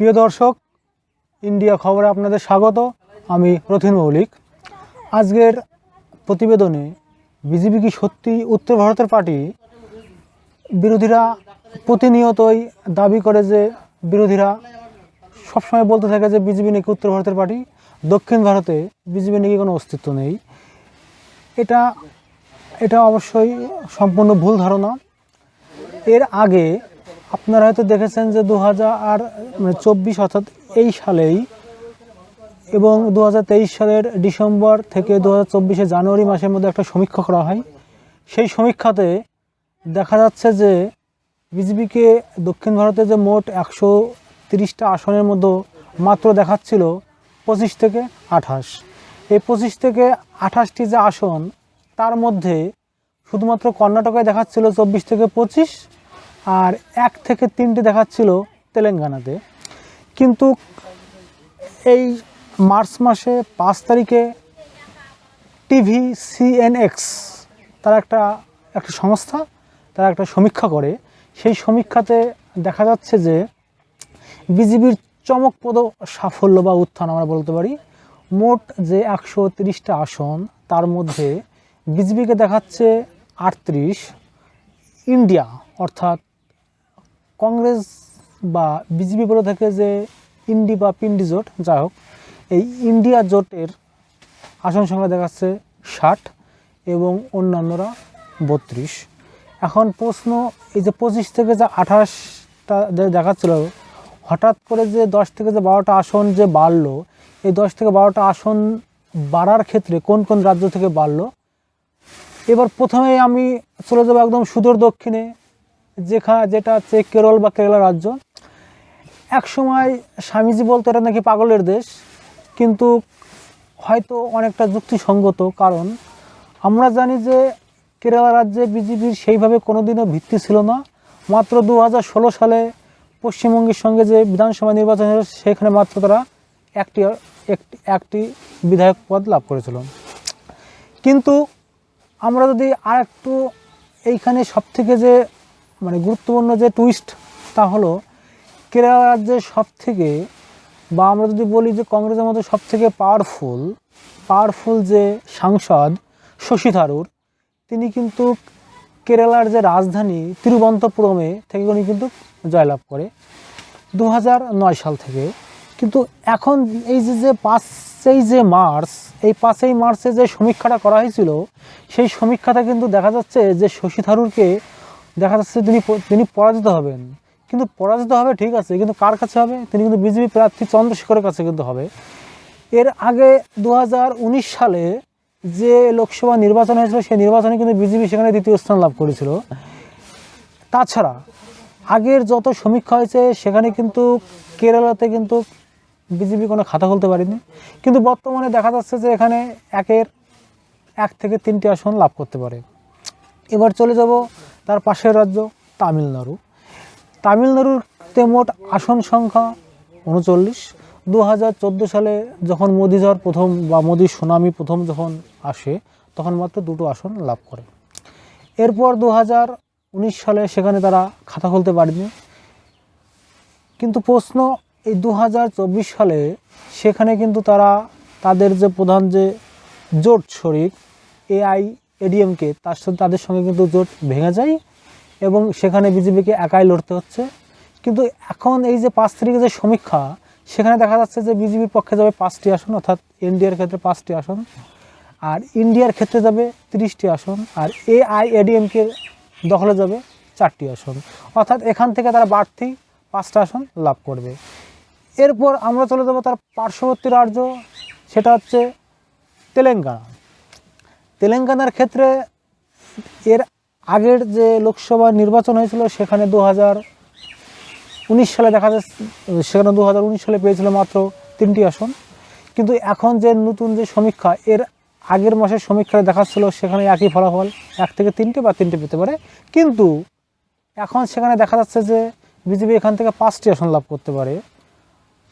প্রিয় দর্শক, ইন্ডিয়া খবরে আপনাদের স্বাগত। আমি রথিন মৌলিক। আজকের প্রতিবেদনে বিজেপি কি সত্যি উত্তর ভারতের পার্টি? বিরোধীরা প্রতিনিয়তই দাবি করে যে বিরোধীরা সবসময় বলতে থাকে যে বিজেপি নাকি উত্তর ভারতের পার্টি। দক্ষিণ ভারতে বিজেপি নাকি কোনো অস্তিত্ব নেই। এটা এটা অবশ্যই সম্পূর্ণ ভুল ধারণা। এর আগে আপনারা হয়তো দেখেছেন যে দু হাজার আর মানে চব্বিশ অর্থাৎ এই সালেই এবং দু হাজার তেইশ সালের ডিসেম্বর থেকে দু হাজার জানুয়ারি মাসের মধ্যে একটা সমীক্ষা করা হয়। সেই সমীক্ষাতে দেখা যাচ্ছে যে বিজেপিকে দক্ষিণ ভারতে যে মোট একশো তিরিশটা আসনের মধ্যে মাত্র দেখাচ্ছিল পঁচিশ থেকে আঠাশ। এই পঁচিশ থেকে আঠাশটি যে আসন, তার মধ্যে শুধুমাত্র কর্ণাটকায় দেখাচ্ছিল চব্বিশ থেকে পঁচিশ আর এক থেকে তিনটি দেখাচ্ছিল তেলেঙ্গানাতে। কিন্তু এই মার্চ মাসে পাঁচ তারিখে টিভি সিএনএক্স তারা একটা একটা সংস্থা তারা একটা সমীক্ষা করে। সেই সমীক্ষাতে দেখা যাচ্ছে যে বিজেপির চমকপ্রদ সাফল্য বা উত্থান আমরা বলতে পারি, মোট যে একশো তিরিশটা আসন, তার মধ্যে বিজেপিকে দেখাচ্ছে আটত্রিশ, ইন্ডিয়া অর্থাৎ কংগ্রেস বা বিজেপি বলে থাকে যে ইন্ডি বা পিন্ডি জোট, যাই হোক, এই ইন্ডিয়া জোটের আসন সংখ্যা দেখাচ্ছে ষাট এবং অন্যান্যরা বত্রিশ। এখন প্রশ্ন, এই যে পঁচিশ থেকে যে আঠাশটা দেখাচ্ছিল, হঠাৎ করে যে দশ থেকে যে বারোটা আসন যে বাড়লো, এই দশ থেকে বারোটা আসন বাড়ার ক্ষেত্রে কোন কোন রাজ্য থেকে বাড়লো? এবার প্রথমেই আমি চলে যাব একদম সুদূর দক্ষিণে। যেখা যেটা হচ্ছে কেরল বা কেরালা রাজ্য। এক সময় স্বামীজি বলতো, এটা নাকি পাগলের দেশ। কিন্তু হয়তো অনেকটা যুক্তিসঙ্গত কারণ, আমরা জানি যে কেরালা রাজ্যে বিজেপির সেইভাবে কোনোদিনও ভিত্তি ছিল না। মাত্র দু হাজার ষোলো সালে পশ্চিমবঙ্গের সঙ্গে যে বিধানসভা নির্বাচন হয়েছিল সেখানে মাত্র তারা একটি একটি বিধায়ক পদ লাভ করেছিল। কিন্তু আমরা যদি আর একটু এইখানে সব থেকে যে মানে গুরুত্বপূর্ণ যে টুইস্ট তা হলো, কেরালা রাজ্যের সব থেকে বা আমরা যদি বলি যে কংগ্রেসের মধ্যে সব থেকে পাওয়ারফুল পাওয়ারফুল যে সাংসদ শশী থারুর, তিনি কিন্তু কেরালার যে রাজধানী তিরুবন্তপুরমে থেকে উনি কিন্তু জয়লাভ করে দু নয় সাল থেকে। কিন্তু এখন এই যে যে পাঁচই যে মার্চ, এই পাঁচই মার্চে যে সমীক্ষাটা করা হয়েছিল, সেই সমীক্ষাটা কিন্তু দেখা যাচ্ছে যে শশী থারুরকে দেখা যাচ্ছে তিনি তিনি পরাজিত হবেন। কিন্তু পরাজিত হবে, ঠিক আছে, কিন্তু কার কাছে হবে? তিনি কিন্তু বিজেপি প্রার্থী চন্দ্রশেখরের কাছে কিন্তু হবে। এর আগে দু হাজার উনিশ সালে যে লোকসভা নির্বাচন হয়েছিল, সেই নির্বাচনে কিন্তু বিজেপি সেখানে দ্বিতীয় স্থান লাভ করেছিল। তাছাড়া, আগের যত সমীক্ষা হয়েছে, সেখানে কিন্তু কেরালাতে কিন্তু বিজেপি কোনো খাতা খুলতে পারেনি। কিন্তু বর্তমানে দেখা যাচ্ছে যে এখানে একের এক থেকে তিনটি আসন লাভ করতে পারে। এবার চলে যাব তার পাশের রাজ্য তামিলনাড়ু। তামিলনাড়ুতে মোট আসন সংখ্যা উনচল্লিশ। দু হাজার চোদ্দ সালে যখন মোদি প্রথম বা মোদির সুনামি প্রথম যখন আসে, তখন মাত্র দুটো আসন লাভ করে। এরপর দু হাজার উনিশ সালে সেখানে তারা খাতা খুলতে পারেনি। কিন্তু প্রশ্ন, এই দু হাজার চব্বিশ সালে সেখানে কিন্তু তারা তাদের যে প্রধান যে জোট শরিক এআই এডিএমকে তার সাথে তাদের সঙ্গে কিন্তু জোট ভেঙে যায় এবং সেখানে বিজেপিকে একাই লড়তে হচ্ছে। কিন্তু এখন এই যে পাঁচ তারিখে যে সমীক্ষা, সেখানে দেখা যাচ্ছে যে বিজেপির পক্ষে যাবে পাঁচটি আসন, অর্থাৎ এনডিএর ক্ষেত্রে পাঁচটি আসন, আর ইন্ডিয়ার ক্ষেত্রে যাবে তিরিশটি আসন, আর এআই এডিএমকে দখলে যাবে চারটি আসন। অর্থাৎ এখান থেকে তারা বাড়তি পাঁচটা আসন লাভ করবে। এরপর আমরা চলে যাব তার পার্শ্ববর্তী রাজ্য, সেটা হচ্ছে তেলেঙ্গানা। তেলেঙ্গানার ক্ষেত্রে এর আগের যে লোকসভা নির্বাচন হয়েছিল, সেখানে দু হাজার উনিশ সালে দেখা যাচ্ছে সেখানে দু হাজার উনিশ সালে পেয়েছিল মাত্র তিনটি আসন। কিন্তু এখন যে নতুন যে সমীক্ষা, এর আগের মাসের সমীক্ষায় দেখাচ্ছিল সেখানে একই ফলাফল, এক থেকে তিনটে বা তিনটে পেতে পারে। কিন্তু এখন সেখানে দেখা যাচ্ছে যে বিজেপি এখান থেকে পাঁচটি আসন লাভ করতে পারে।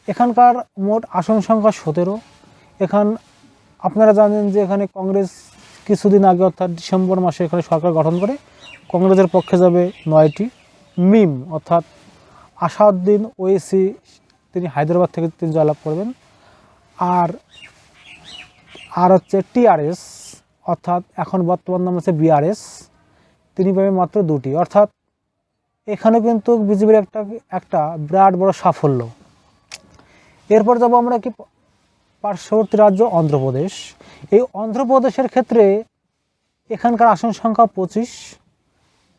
এখানকার মোট আসন সংখ্যা সতেরো। এখান আপনারা জানেন যে এখানে কংগ্রেস কিছুদিন আগে, অর্থাৎ ডিসেম্বর মাসে এখানে সরকার গঠন করে, কংগ্রেসের পক্ষে যাবে নয়টি মিম, অর্থাৎ আসাউদ্দিন ওয়েসি, তিনি হায়দ্রাবাদ থেকে তিনি জয়লাভ করবেন। আর আর হচ্ছে টিআরএস অর্থাৎ এখন বর্তমান নাম হচ্ছে বিআরএস তিনি পাবেন মাত্র দুটি। অর্থাৎ এখানে কিন্তু বিজেপির একটা একটা বিরাট বড় সাফল্য। এরপর যাব আমরা কি পার্শ্ববর্তী রাজ্য, অন্ধ্রপ্রদেশ। এই অন্ধ্রপ্রদেশের ক্ষেত্রে এখানকার আসন সংখ্যা পঁচিশ,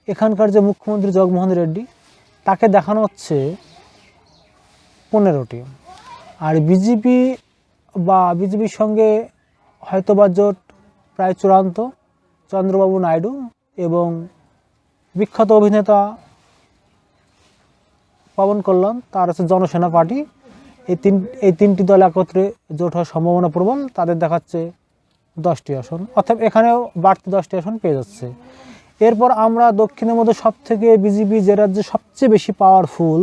এখানকার যে মুখ্যমন্ত্রী জগমোহন রেড্ডি, তাকে দেখানো হচ্ছে পনেরোটি। আর বিজেপি বা বিজেপির সঙ্গে হয়তোবা জোট প্রায় চূড়ান্ত, চন্দ্রবাবু নাইডু এবং বিখ্যাত অভিনেতা পবন কল্যাণ, তার হচ্ছে জনসেনা পার্টি। এই তিন, এই তিনটি দল একত্রে জোট হওয়ার সম্ভাবনা প্রবল, তাদের দেখাচ্ছে দশটি আসন, অর্থাৎ এখানেও বাড়তি দশটি আসন পেয়ে যাচ্ছে। এরপর আমরা দক্ষিণের মধ্যে সব থেকে বিজেপি যে রাজ্যে সবচেয়ে বেশি পাওয়ারফুল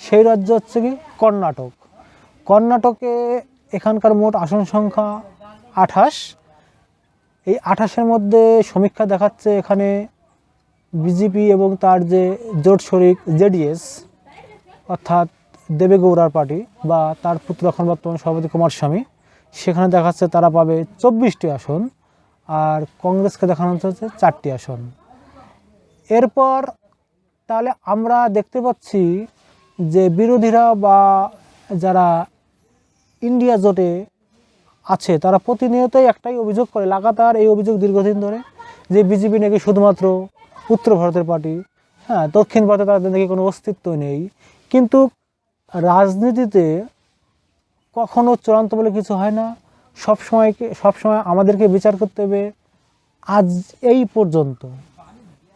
সেই রাজ্য হচ্ছে কি কর্ণাটক। কর্ণাটকে এখানকার মোট আসন সংখ্যা আঠাশ। এই আঠাশের মধ্যে সমীক্ষা দেখাচ্ছে এখানে বিজেপি এবং তার যে জোট শরিক জেডিএস, অর্থাৎ দেবেগৌড়ার পার্টি বা তার পুত্র এখন বর্তমান সভাপতি কুমারস্বামী। সেখানে দেখাচ্ছে তারা পাবে চব্বিশটি আসন আর কংগ্রেসকে দেখানো হচ্ছে চারটি আসন। এরপর তাহলে আমরা দেখতে পাচ্ছি যে বিরোধীরা বা যারা ইন্ডিয়া জোটে আছে, তারা প্রতিনিয়তই একটাই অভিযোগ করে, লাগাতার এই অভিযোগ দীর্ঘদিন ধরে যে বিজেপি নাকি শুধুমাত্র উত্তর ভারতের পার্টি। হ্যাঁ দক্ষিণ ভারতে তাদের নাকি কোনো অস্তিত্ব নেই। কিন্তু রাজনীতিতে কখনো চূড়ান্ত বলে কিছু হয় না। সব সময়কে সব সময় আমাদেরকে বিচার করতে হবে। আজ এই পর্যন্ত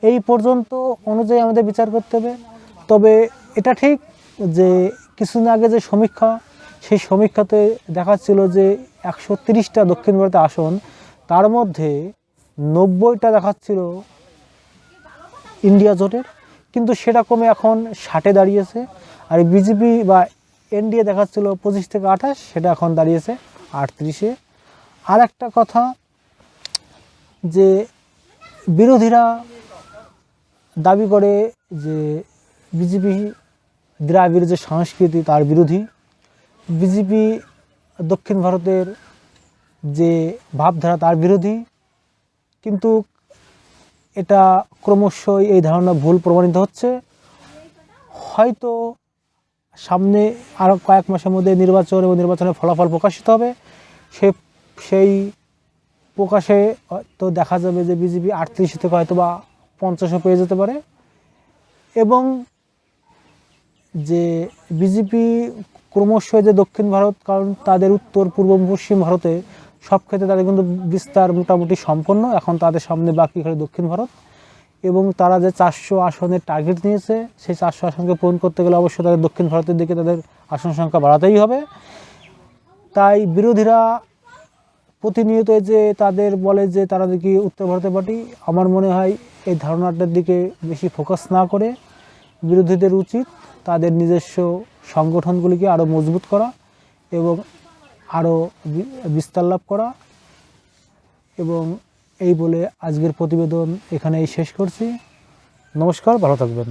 এই পর্যন্ত অনুযায়ী আমাদের বিচার করতে হবে। তবে এটা ঠিক যে কিছুদিন আগে যে সমীক্ষা, সেই সমীক্ষাতে দেখাচ্ছিল যে একশো তিরিশটা দক্ষিণ ভারতে আসন, তার মধ্যে নব্বইটা দেখাচ্ছিল ইন্ডিয়া জোটের, কিন্তু সেটা কমে এখন ষাটে দাঁড়িয়েছে। আর বিজেপি বা এনডিএ দেখাচ্ছিল পঁচিশ থেকে আঠাশ, সেটা এখন দাঁড়িয়েছে আটত্রিশে। আর একটা কথা, যে বিরোধীরা দাবি করে যে বিজেপি দ্রাবিড় যে সংস্কৃতি, তার বিরোধী। বিজেপি দক্ষিণ ভারতের যে ভাবধারা, তার বিরোধী। কিন্তু এটা ক্রমশই এই ধারণা ভুল প্রমাণিত হচ্ছে। হয়তো সামনে আরও কয়েক মাসের মধ্যে নির্বাচন এবং নির্বাচনের ফলাফল প্রকাশিত হবে। সে, সেই প্রকাশে তো দেখা যাবে যে বিজেপি আটত্রিশ থেকে হয়তো বা পঞ্চাশও পেয়ে যেতে পারে। এবং যে বিজেপি ক্রমশ যে দক্ষিণ ভারত, কারণ তাদের উত্তর, পূর্ব, পশ্চিম ভারতে সব ক্ষেত্রে তাদের কিন্তু বিস্তার মোটামুটি সম্পন্ন। এখন তাদের সামনে বাকি খালি দক্ষিণ ভারত। এবং তারা যে চারশো আসনের টার্গেট নিয়েছে, সেই চারশো আসনকে পূরণ করতে গেলে অবশ্যই তাদের দক্ষিণ ভারতের দিকে তাদের আসন সংখ্যা বাড়াতেই হবে। তাই বিরোধীরা প্রতিনিয়ত যে তাদের বলে যে তারা নাকি উত্তর ভারতের পার্টি আমার মনে হয় এই ধারণাটার দিকে বেশি ফোকাস না করে বিরোধীদের উচিত তাদের নিজস্ব সংগঠনগুলিকে আরও মজবুত করা এবং আরও বিস্তার লাভ করা এবং এই বলে আজকের প্রতিবেদন এখানেই শেষ করছি। নমস্কার ভালো থাকবেন।